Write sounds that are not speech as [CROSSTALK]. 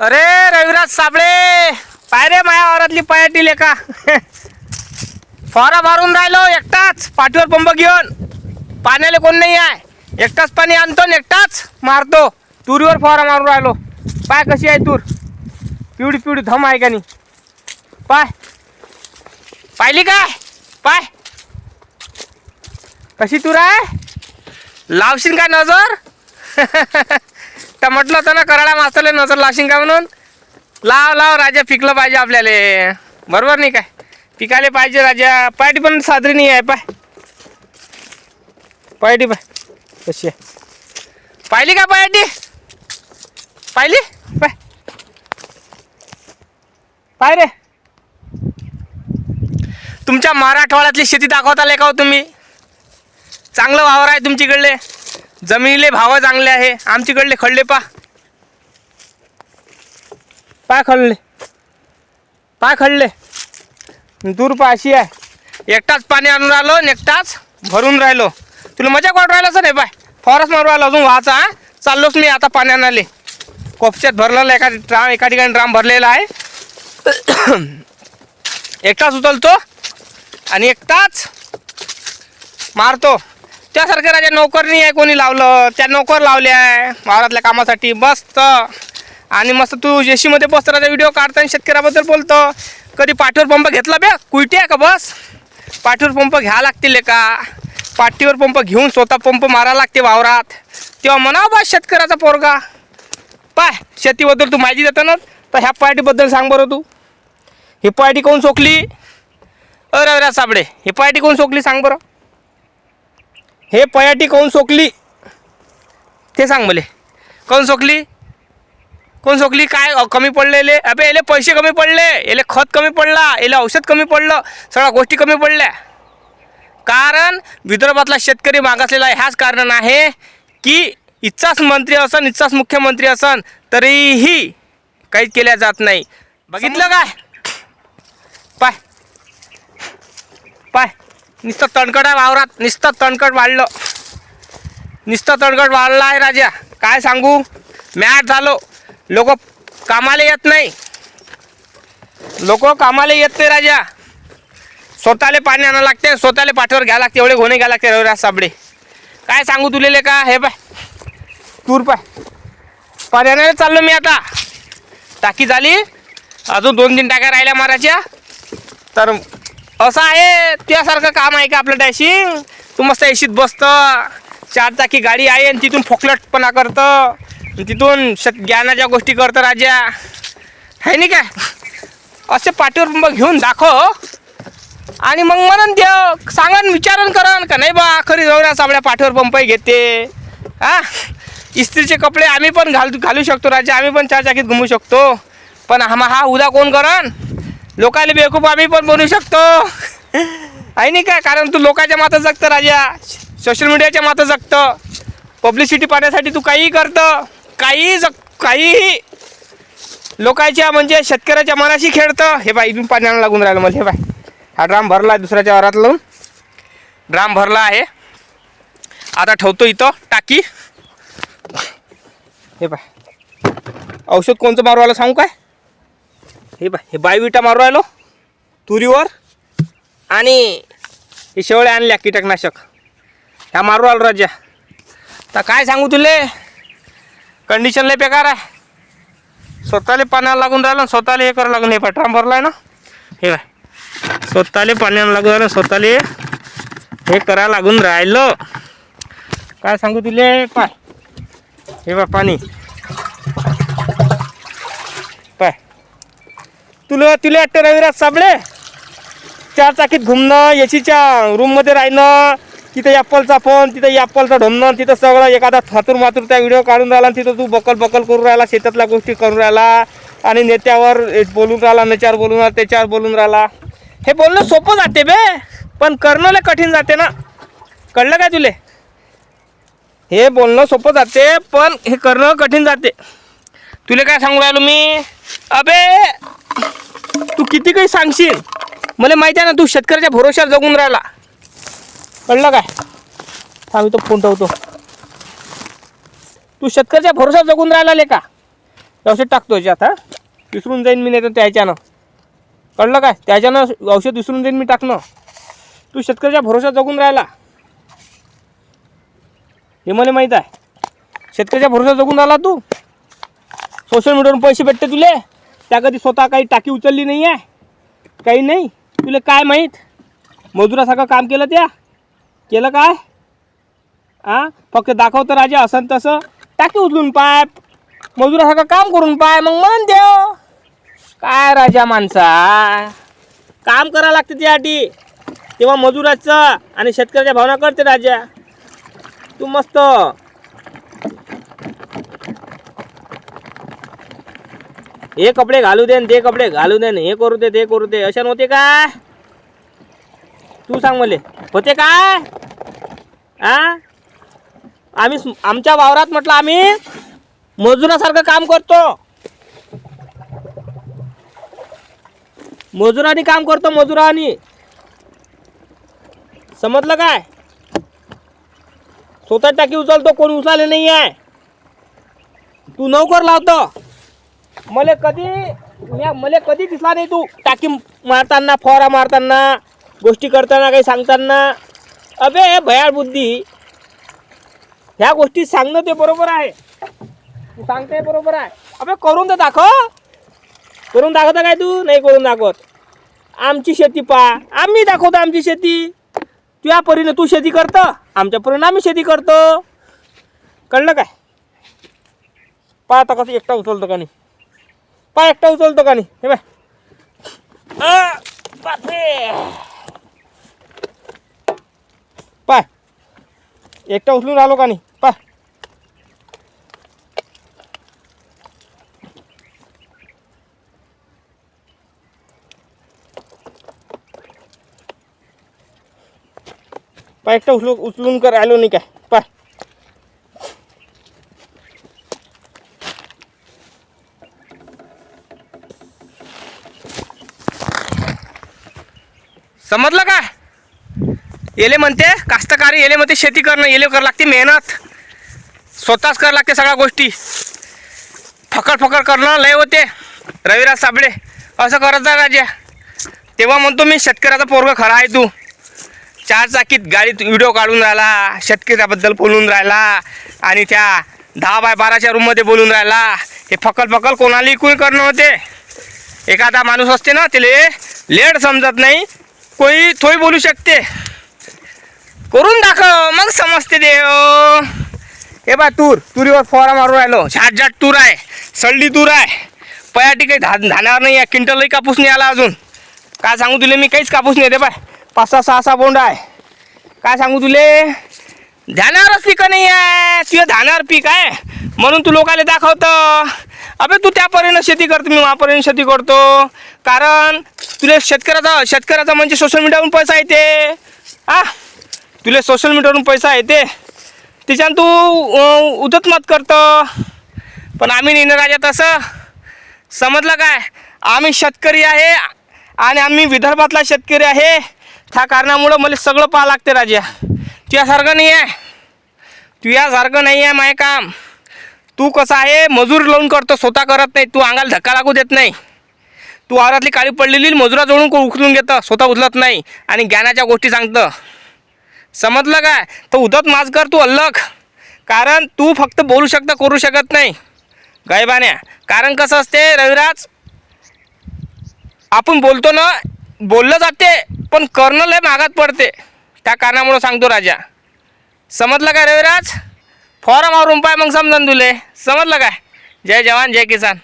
अरे रविराज साबळे पाय रे माया वावरातली पायाटी लेका फवारा मारून राहिलो एकटाच पाठीवर पंप घेऊन. पाण्याला कोण नाही आहे. एकटाच पाणी आणतो आणि एकटाच मारतो. तुरीवर फवारा मारून राहिलो. पाय कशी आहे तूर? पिवडी पिवडी धम आहे का नाही? पाय. पाहिली काय पाय. कशी तूर आहे? लावशील काय नजर? [LAUGHS] तर म्हटलं होतं ना कराडा मास्तरले नजर लाशिंग का म्हणून? लाव लाव राजा पिकलं पाहिजे आपल्याला. बरोबर नाही काय? पिकाले पाहिजे राजा. पायटी पण साजरी नाही आहे पाय. पायटी पाय. कशी आहे? पाहिली का पायटी पाहिली? पाय. पाय रे. तुमच्या मराठवाड्यातली शेती दाखवता आले का हो तुम्ही? चांगलं वावर आहे तुमच्याकडले. जमिनीले भाव चांगले आहे. आमच्याकडले खडले पा. पाय खडले. पा खडले. दूर पा अशी आहे. एकटाच पाणी आणून राहिलो आणि एकटाच भरून राहिलो. तुला मजा वाट राहिलं सर हे पाय फॉरस मारू राहिलो अजून व्हायचा हा. चाललोच मी आता पाणी आणाले कोपच्यात भरलेलं एका ड्राम एका ठिकाणी ड्राम भरलेला आहे. [COUGHS] एकटाच उचलतो आणि एकटाच मारतो. त्यासारखं राजा नोकर नाही आहे कोणी लावलं. त्या नोकर लावले आहे वावरातल्या कामासाठी. बसत आणि मस्त तू जेशीमध्ये बसतो राजा व्हिडिओ काढताना शेतकऱ्याबद्दल बोलतो. कधी पाठीवर पंप घेतला बे? कुलटी आहे का बस? पाठीवर पंप घ्या लागतील का पाठीवर पंप घेऊन स्वतः पंप मारा लागते वावरात. तेव्हा म्हणा बा शेतकऱ्याचा पोरगा. पाय शेतीबद्दल तू माहिती देतो ना? तर ह्या पार्टीबद्दल सांग बरं तू. ही पार्टी कोण सोकली? अरे अरे साबडे ही पार्टी कोण सोकली सांग बरं. हे पयाटी कोण सोकली? ते सांग मले. कोण सोकली? कोण सोकली? काय कमी पडलेले अबे याले पैसे कमी पडले. याले खत कमी पडला. याले औषध कमी पडलं. सगळ्या गोष्टी कमी पडल्या. कारण विदर्भातला शेतकरी मागासलेला आहे ह्याच कारण आहे की इच्छाच मंत्री असन इच्छाच मुख्यमंत्री असन तरीही काहीच केल्या जात नाही. बघितलं काय? पाय. पाय. नुसतं तणकट आहे वावरात. नुसतं तणकट वाढलं. नुसतं तणकट वाढलं आहे राजा. काय सांगू? मॅट झालो. लोक कामाला येत नाही. लोक कामाला येत नाही राजा. स्वतःला पाणी आणावं लागते स्वतःला पाठीवर घ्यावं लागते एवढे घोणे घ्यावं लागते रविराज साबडे काय सांगू तुलेले का हे पाय. तूर पाय. पाणी आणायला चाललो मी आता. टाकी झाली. अजून दोन तीन टाक्या राहिल्या मारायच्या. तर असं आहे त्यासारखं काम आहे का आपलं डॅशिंग तू मस्त एशीत बसतं चार चाकी गाडी आहे आणि तिथून फोकलटपणा करतं तिथून शत ज्ञानाच्या गोष्टी करतं राजा. आहे नाही काय? असे पाठीवर मग घेऊन दाखव हो. आणि मग म्हणून देव हो. सांगन विचारण करन का नाही बा खरी जवळच साबड्या पाठीवर पंपही घेते. हा? इस्त्रीचे कपडे आम्ही पण घाल घालू शकतो राजा आम्ही पण चार चाकीत घुमू शकतो. पण हा हा उद्या कोण करन? लोकांना बेवकूफ आम्ही पण बनवू शकतो. आहे नाही काय कारण तू लोकांच्या मातं जगतं राजा. सोशल मीडियाच्या मातं जगतं. पब्लिसिटी पाहण्यासाठी तू काहीही करतं. काहीही जग काहीही. लोकांच्या म्हणजे शेतकऱ्याच्या मनाशी खेळतं. हे बाय इथून पाण्याला लागून राहिलं मला. हे बाय हा ड्राम भरला आहे दुसऱ्याच्या वरात लावून. ड्राम भरला आहे. आता ठेवतो इथं टाकी. हे बाय औषध कोणतं मारू आलं सांगू काय? हे बाय हे बायविटा मारू राहिलो. तुरीवर आणि हे शेवळे आणल्या कीटकनाशक. ह्या मारू आलो राजा. तर काय सांगू तुले? कंडिशन लय बेकार आहे. स्वतःले पाण्याला लागून राहिलं स्वतःला हे करायला लागून हे पटराम भरला आहे ना? हे बाय स्वतःले पाण्याला लागून राहिलं स्वतःला हे करायला लागून राहिलं. काय सांगू तुले? पाय हे बा पाणी. तुला तुला वाटतं रविराज साबळे चार चाकीत घुमणं एसीच्या रूममध्ये राहणं तिथं ॲपलचा फोन तिथं ॲपलचा ढोमणं तिथं सगळं एखादा थातूर मातूरचा व्हिडिओ काढून राहिला आणि तिथं तू बकल बकल करून राहिला शेतातल्या गोष्टी करून राहिला आणि नेत्यावर बोलून राहिला नेच्यावर बोलून राहिला त्याच्यावर बोलून राहिला. हे बोलणं सोपं जाते बे पण करणं लय कठीण जाते ना. कळलं काय तुले? हे बोलणं सोपं जाते पण हे करणं कठीण जाते. तुला काय सांगू राहिलो मी? अबे! तू किती काही सांगशील? मला माहिती आहे ना तू शेतकऱ्याच्या भरोश्यावर जगून राहिला. कळलं काय? थांब तो फोन ठेवतो. तू शेतकऱ्याच्या भरोश्यावर जगून राहिला ले का? औषध टाकतो याच्यात हा? विसरून जाईन मी नाही तर त्याच्यानं. कळलं काय? त्याच्यानं औषध विसरून जाईन मी टाकणं. तू शेतकऱ्याच्या भरोश्यावर जगून राहिला. हे मला माहीत आहे. शेतकऱ्याच्या भरोसा जगून राहिला तू? सोशल मीडियावरून पैसे भेटते तुले? त्या कधी स्वतः काही टाकी उचलली नाही आहे काही नाही? तुला काय माहीत? मजुरासारखं काम केलं त्या? केलं काय? आ? फक्त दाखवतं राजा असं तसं. टाकी उचलून पाय. मजुरासारखं काम करून पाय. मग म्हण देव हो. काय राजा माणसा? काम करा लागते त्यासाठी तेव्हा मजुराचं आणि शेतकऱ्याच्या भावना करते राजा. तू मस्त हे कपडे घालू दे ते कपडे घालू दे हे करू दे ते करू दे. अशा नव्हते का? तू सांग मले. होते काय आ? आम्ही आमच्या वावरात म्हटलं आम्ही मजुरासारखं काम करतो. मजुरानी काम करतो मजुरानी. समजलं काय? स्वतः टाकी उचलतो कोणी उचलले नाही आहे तू नोकर लावतो. मले कधी म्या- मले कधी दिसला नाही तू. टाकी मारताना फवारा मारताना गोष्टी करताना काही सांगताना. अबे भयाळ बुद्धी. ह्या गोष्टी सांगणं ते बरोबर आहे. तू सांगते बरोबर आहे. अबे करून तर दाखव. करून दाखवता काय तू? नाही करून दाखवत. आमची शेती पा. आम्ही दाखवतो आमची शेती. तुझ्या परीने तू शेती करतं. आमच्या परीने आम्ही शेती करतो. कळलं काय? पाहता कसं एकटा उचलतं का नाही? पा एकटा उचलतो का नाही? हे बाय पाय. एकटा उचलून राहिलो का नाही? पाय. पाय एकटा उचलू उचलून कर राहिलो नाही काय पाय समजलं काय येले म्हणते कास्तकारी येले म्हणते शेती करणं येले करावं लागते मेहनत. स्वतःच करावं लागते सगळ्या गोष्टी. फकड फकड करणं लय होते. रविराज साबळे असं करत जा राजा. तेव्हा म्हणतो मी शेतकऱ्याचा पोरग खरा आहे तू. चार चाकीत गाडीत व्हिडिओ काढून राहिला शेतकऱ्याबद्दल बोलून राहिला आणि त्या दहा बाय बाराच्या रूममध्ये बोलून राहिला. हे फकल फकल कोणालाही कुणी करणं होते. एखादा माणूस असते ना त्याला लेट समजत नाही. कोणी थोडी बोलू शकते. करून दाखव. मग समजते देव. हे बा तूर. तुरीवर फवारा मारून राहिलो. झाट झाट तूर आहे. सळली तूर आहे. पयाटी काही धा धानावर नाही आहे. क्विंटलही कापूस नाही आला अजून. काय सांगू तुले? मी काहीच कापूस नाही दे बाय. पाच सहा सहा सहा बोंड आहे. काय सांगू तुले? धानावरच पिकं नाही आहे. तुझ्या धानावर पीक आहे. म्हणून तू लोकांना दाखवतं. अबे तू त्यापर्यंत शेती करतो मी वापर्यंत शेती करतो. कारण तुला शेतकऱ्याचा शेतकऱ्याचा म्हणजे सोशल मीडियावरून पैसा येते. आ तुला सोशल मीडियावरून पैसा येते. तिच्यानं तू उदत मत करतं. पण आम्ही नाही ना राजा तसं. समजलं काय? आम्ही शेतकरी आहे आणि आम्ही विदर्भातला शेतकरी आहे. त्या कारणामुळं मला सगळं पाहा लागते राजा. तुझ्यासारखं नाही आहे तुझ्यासारखं नाही आहे माय काम. तू कसं आहे? मजूर लावून करतो स्वतः करत नाही. तू अंगाला धक्का लागू देत नाही. तू वावरातली काळी पडलेली मजुरा जोडून उचलून घेतं स्वतः उचलत नाही. आणि ज्ञानाच्या गोष्टी सांगतं. समजलं काय? तर उदत माझ कर तू अल्लख कारण तू फक्त बोलू शकतं करू शकत नाही. गायबान्या कारण कसं असते रविराज आपण बोलतो ना बोललं जाते पण करणं लय मागात पडते. त्या कारणामुळं सांगतो राजा. समजलं काय रविराज? फॉरम मारून पाय मग समजा तुले. समजलं काय? जय जवान जय किसान.